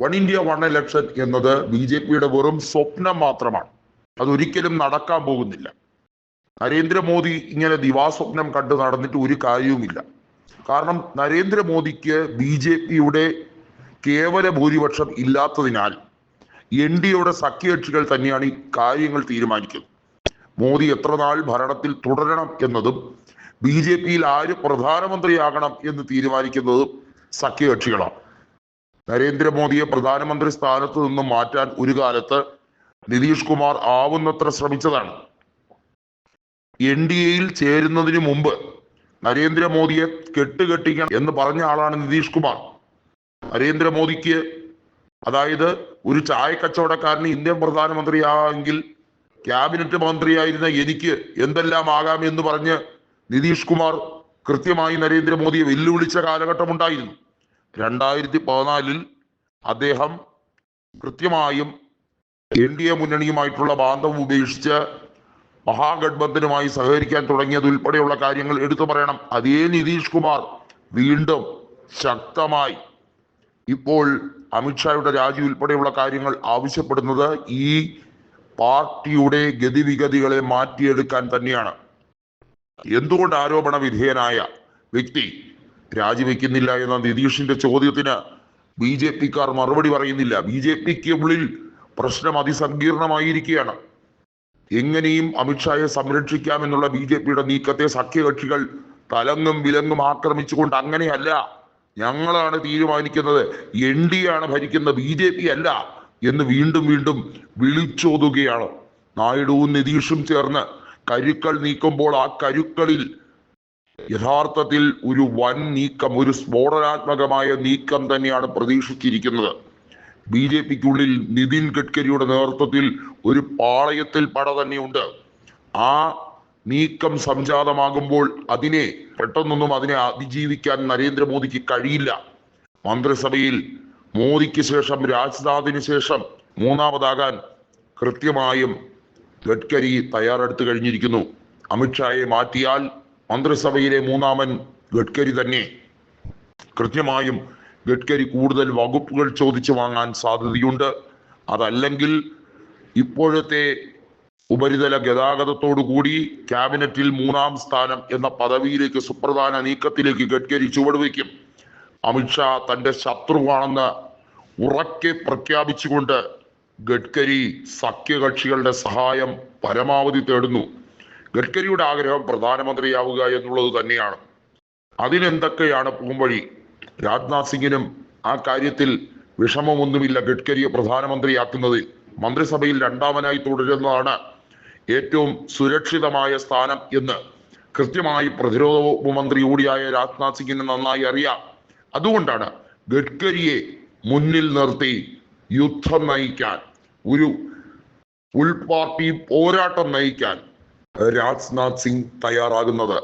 One India one election എന്നത് B J പിയുടെ വെറും സ്വപ്നം മാത്രമാണ്. അതൊരിക്കലും നടക്കാൻ പോകുന്നില്ല. നരേന്ദ്രമോദി ഇങ്ങനെ ദിവാസ്വപ്നം കണ്ട് നടന്നിട്ട് ഒരു കാര്യവുമില്ല. കാരണം നരേന്ദ്രമോദിക്ക് ബി ജെ പിയുടെ കേവല ഭൂരിപക്ഷം ഇല്ലാത്തതിനാൽ എൻ ഡി എയുടെ സഖ്യകക്ഷികൾ തന്നെയാണ് ഈ കാര്യങ്ങൾ തീരുമാനിക്കുന്നത്. മോദി എത്ര നാൾ ഭരണത്തിൽ തുടരണം എന്നതും ബി ജെ പിയിൽ ആര് പ്രധാനമന്ത്രിയാകണം എന്ന് തീരുമാനിക്കുന്നതും സഖ്യകക്ഷികളാണ്. നരേന്ദ്രമോദിയെ പ്രധാനമന്ത്രി സ്ഥാനത്ത് നിന്ന് മാറ്റാൻ ഒരു കാലത്ത് നിതീഷ് കുമാർ ആവുന്നത്ര ശ്രമിച്ചതാണ്. എൻ ഡി എയിൽ ചേരുന്നതിന് മുമ്പ് നരേന്ദ്രമോദിയെ കെട്ടുകെട്ടിക്കണം എന്ന് പറഞ്ഞ ആളാണ് നിതീഷ് കുമാർ. നരേന്ദ്രമോദിക്ക് അതായത് ഒരു ചായ കച്ചവടക്കാരന് ഇന്ത്യൻ പ്രധാനമന്ത്രിയാണെങ്കിൽ ക്യാബിനറ്റ് മന്ത്രിയായിരുന്ന എനിക്ക് എന്തെല്ലാം ആകാം എന്ന് പറഞ്ഞ് നിതീഷ് കുമാർ കൃത്യമായി നരേന്ദ്രമോദിയെ വെല്ലുവിളിച്ച കാലഘട്ടമുണ്ടായിരുന്നു. രണ്ടായിരത്തി പതിനാലിൽ അദ്ദേഹം കൃത്യമായും എൻ ഡി എ മുന്നണിയുമായിട്ടുള്ള ബാന്ധവം ഉപേക്ഷിച്ച് മഹാഗഡ്ബന്ധനുമായി സഹകരിക്കാൻ തുടങ്ങിയത് ഉൾപ്പെടെയുള്ള കാര്യങ്ങൾ എടുത്തു പറയണം. അതേ നിതീഷ് കുമാർ വീണ്ടും ശക്തമായി ഇപ്പോൾ അമിത്ഷായുടെ രാജി ഉൾപ്പെടെയുള്ള കാര്യങ്ങൾ ആവശ്യപ്പെടുന്നത് ഈ പാർട്ടിയുടെ ഗതിവിഗതികളെ മാറ്റിയെടുക്കാൻ തന്നെയാണ്. എന്തുകൊണ്ട് ആരോപണ വിധേയനായ വ്യക്തി രാജിവെക്കുന്നില്ല എന്ന നിതീഷിന്റെ ചോദ്യത്തിന് ബി ജെ പിക്കാർ മറുപടി പറയുന്നില്ല. ബി ജെ പിക്ക് ഉള്ളിൽ പ്രശ്നം അതിസങ്കീർണമായിരിക്കുകയാണ്. എങ്ങനെയും അമിത്ഷായെ സംരക്ഷിക്കാമെന്നുള്ള ബി ജെ പിയുടെ നീക്കത്തെ സഖ്യകക്ഷികൾ തലങ്ങും വിലങ്ങും ആക്രമിച്ചുകൊണ്ട് അങ്ങനെയല്ല. ഞങ്ങളാണ് തീരുമാനിക്കുന്നത്. എൻ ഡി ആണ് ഭരിക്കുന്ന ബി ജെ പി അല്ല എന്ന് വീണ്ടും വീണ്ടും വിളിച്ചോതുകയാണ്. നായിഡുവും നിതീഷും ചേർന്ന് കരുക്കൾ നീക്കുമ്പോൾ ആ കരുക്കളിൽ യഥാർത്ഥത്തിൽ ഒരു വൻ നീക്കം ഒരു സ്ഫോടനാത്മകമായ നീക്കം തന്നെയാണ് പ്രതീക്ഷിച്ചിരിക്കുന്നത്. ബി ജെ പിക്കുള്ളിൽ നിതിൻ ഗഡ്കരിയുടെ നേതൃത്വത്തിൽ ഒരു പാളയത്തിൽ പട തന്നെയുണ്ട്. ആ നീക്കം സംജാതമാകുമ്പോൾ അതിനെ പെട്ടെന്നൊന്നും അതിനെ അതിജീവിക്കാൻ നരേന്ദ്രമോദിക്ക് കഴിയില്ല. മന്ത്രിസഭയിൽ മോദിക്ക് ശേഷം രാജ്നാഥിന് ശേഷം മൂന്നാമതാകാൻ കൃത്യമായും ഗഡ്കരി തയ്യാറെടുത്തു കഴിഞ്ഞിരിക്കുന്നു. അമിത്ഷായെ മാറ്റിയാൽ മന്ത്രിസഭയിലെ മൂന്നാമൻ ഗഡ്കരി തന്നെ കൃത്യമായും ഗഡ്കരി കൂടുതൽ വകുപ്പുകൾ ചോദിച്ചു വാങ്ങാൻ സാധ്യതയുണ്ട്. അതല്ലെങ്കിൽ ഇപ്പോഴത്തെ ഉപരിതല കൂടി ക്യാബിനറ്റിൽ മൂന്നാം സ്ഥാനം എന്ന പദവിയിലേക്ക് സുപ്രധാന നീക്കത്തിലേക്ക് ഗഡ്കരി ചുവടുവെക്കും അമിത്ഷാ തന്റെ ശത്രുവാണെന്ന് ഉറക്കെ പ്രഖ്യാപിച്ചുകൊണ്ട് ഗഡ്കരി സഖ്യകക്ഷികളുടെ സഹായം പരമാവധി തേടുന്നു. ഗഡ്കരിയുടെ ആഗ്രഹം പ്രധാനമന്ത്രിയാവുക എന്നുള്ളത് തന്നെയാണ്. അതിനെന്തൊക്കെയാണ് പൂമ്പഴി? രാജ്നാഥ് സിംഗിനും ആ കാര്യത്തിൽ വിഷമമൊന്നുമില്ല ഗഡ്കരിയെ പ്രധാനമന്ത്രിയാക്കുന്നതിൽ മന്ത്രിസഭയിൽ രണ്ടാമനായി തുടരുന്നതാണ് ഏറ്റവും സുരക്ഷിതമായ സ്ഥാനം എന്ന് കൃത്യമായി പ്രതിരോധ വകുപ്പ് മന്ത്രി കൂടിയായ രാജ്നാഥ് സിംഗിന് നന്നായി അറിയാം. അതുകൊണ്ടാണ് ഗഡ്കരിയെ മുന്നിൽ നിർത്തി യുദ്ധം നയിക്കാൻ ഒരു ഉൾപാർട്ടി പോരാട്ടം നയിക്കാൻ രാജ്നാഥ് സിംഗ് തയ്യാറാകുന്നത്.